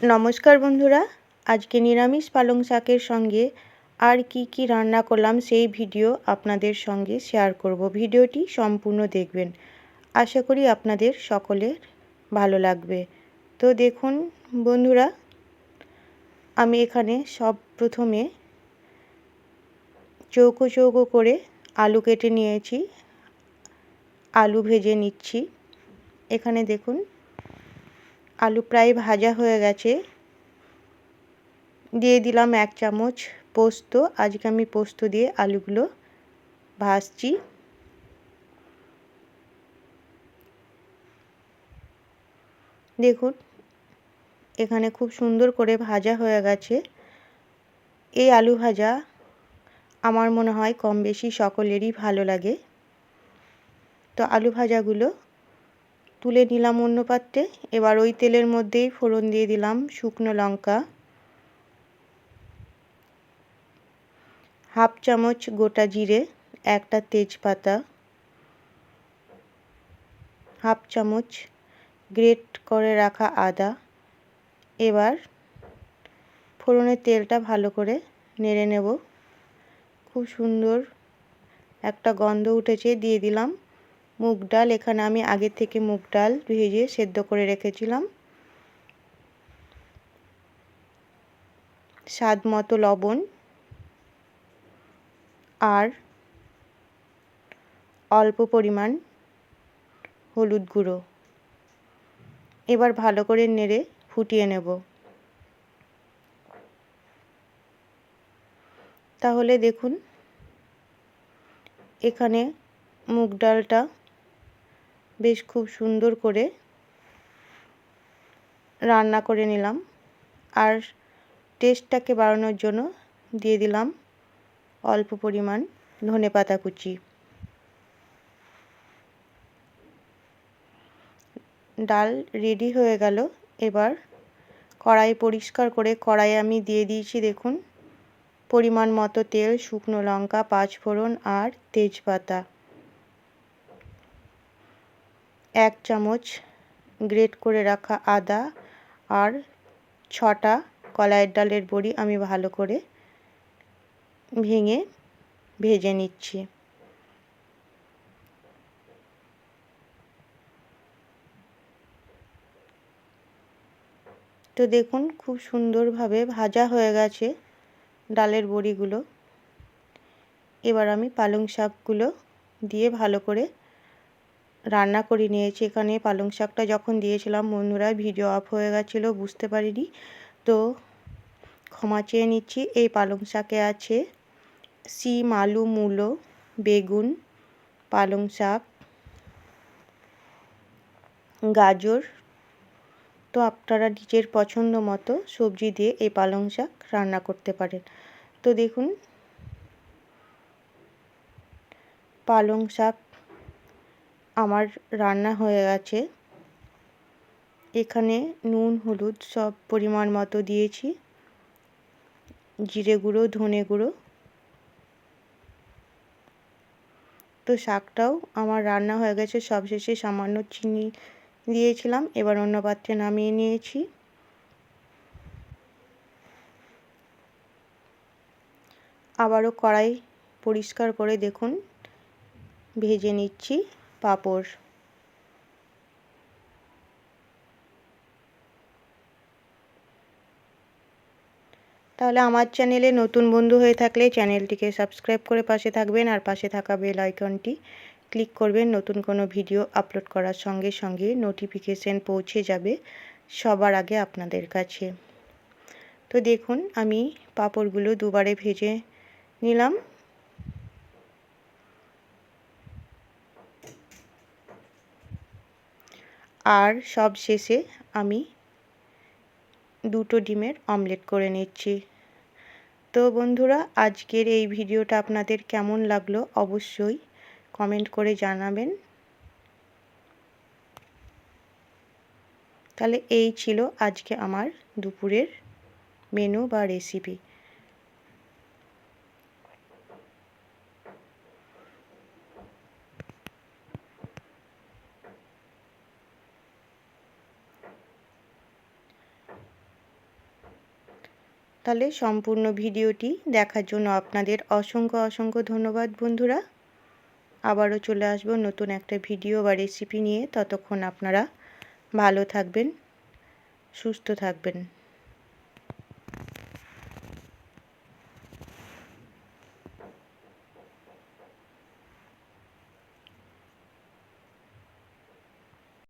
নমস্কার বন্ধুরা, আজকে নিরামিষ পালং শাকের সঙ্গে আর কি কি রান্না করলাম সেই ভিডিও আপনাদের সঙ্গে শেয়ার করব। ভিডিওটি সম্পূর্ণ দেখবেন। আশা করি আপনাদের সকলের ভালো লাগবে। তো দেখুন বন্ধুরা, আমি এখানে সব প্রথমে চৌকো চৌকো করে আলু কেটে নিয়েছি। আলু ভেজে নিচ্ছি। এখানে দেখুন আলু প্রায় ভাজা হয়ে গেছে। দিয়ে দিলাম এক চামচ পোস্ত। আজকে আমি পোস্ত দিয়ে আলুগুলো ভাজছি। দেখুন, এখানে খুব সুন্দর করে ভাজা হয়ে গেছে। এই আলু ভাজা আমার মনে হয় কম বেশি সকলেরই ভালো লাগে। তো আলু ভাজাগুলো তুলে নিলাম অন্য পাত্রে। এবার ওই তেলের মধ্যেই ফোড়ন দিয়ে দিলাম শুকনো লঙ্কা। হাফ চামচ গোটা জিরে, একটা তেজপাতা। হাফ চামচ গ্রেট করে রাখা আদা। এবার ফোড়নের তেলটা ভালো করে নেড়ে নেব। খুব সুন্দর একটা গন্ধ উঠেছে, দিয়ে দিলাম। মুগ ডাল, এখানে আমি আগে থেকে মুগ ডাল ভেজে সেদ্ধ করে রেখেছিলাম। স্বাদ মতো লবণ আর অল্প পরিমাণ হলুদ গুঁড়ো। এবার ভালো করে নেড়ে ফুটিয়ে নেব। তাহলে দেখুন, এখানে মুগ ডালটা বেশ খুব সুন্দর করে রান্না করে নিলাম। আর টেস্টটাকে বাড়ানোর জন্য দিয়ে দিলাম অল্প পরিমাণ ধনে পাতা কুচি। ডাল রেডি হয়ে গেল। এবার কড়াই পরিষ্কার করে কড়াই আমি দিয়ে দিয়েছি দেখুন, পরিমাণ মতো তেল, শুকনো লঙ্কা, পাঁচফোড়ন আর তেজপাতা। এক চামচ গ্রেট করে রাখা আদা আর ছটা কলাইয়ের ডালের বড়ি আমি ভালো করে ভেঙে ভেজে নিচ্ছি। তো দেখুন, খুব সুন্দরভাবে ভাজা হয়ে গেছে ডালের বড়িগুলো। এবার আমি পালং শাকগুলো দিয়ে ভালো করে রান্না করে নিয়েছি এখানে। পালং শাকটা যখন দিয়েছিলাম, বন্ধুরা ভিডিও অফ হয়ে গেছিল, বুঝতে পারিনি। তো ক্ষমা চেয়ে নিচ্ছি, এই পালং শাকে আছে সিম আলু, মূলো, বেগুন, পালং শাক, গাজর। তো আপনারা নিজের পছন্দ মতো সবজি দিয়ে এই পালং শাক রান্না করতে পারেন। তো দেখুন, পালং শাক আমার রান্না হয়ে গেছে। এখানে নুন, হলুদ সব পরিমাণ মতো দিয়েছি। জিরে গুঁড়ো, ধনে গুঁড়ো। তো শাকটাও আমার রান্না হয়ে গেছে। সবশেষে সামান্য চিনি দিয়েছিলাম। এবার অন্য পাত্রে নামিয়ে নিয়েছি। আবারও কড়াই পরিষ্কার করে দেখুন। ভেজে নিচ্ছি। পাঁপড় তাহলে আমার চ্যানেলে নতুন বন্ধু হয়ে থাকলে চ্যানেলটিকে সাবস্ক্রাইব করে পাশে থাকবেন আর পাশে থাকা বেল আইকনটি ক্লিক করবেন। নতুন কোনো ভিডিও আপলোড করার সঙ্গে সঙ্গে নোটিফিকেশান পৌঁছে যাবে সবার আগে আপনাদের কাছে। তো দেখুন, আমি পাঁপড়গুলো দুবারে ভেজে নিলাম। আর সব শেষে আমি দুটো ডিমের অমলেট করে নিচ্ছি। তো বন্ধুরা, আজকের এই ভিডিওটা আপনাদের কেমন লাগল অবশ্যই কমেন্ট করে জানাবেন। তাহলে এই ছিল আজকে আমার দুপুরের মেনু বা রেসিপি। তাহলে সম্পূর্ণ ভিডিওটি দেখার জন্য আপনাদের অসংখ্য অসংখ্য ধন্যবাদ বন্ধুরা। আবারও চলে আসব নতুন একটা ভিডিও বা রেসিপি নিয়ে। ততক্ষণ আপনারা ভালো থাকবেন, সুস্থ থাকবেন।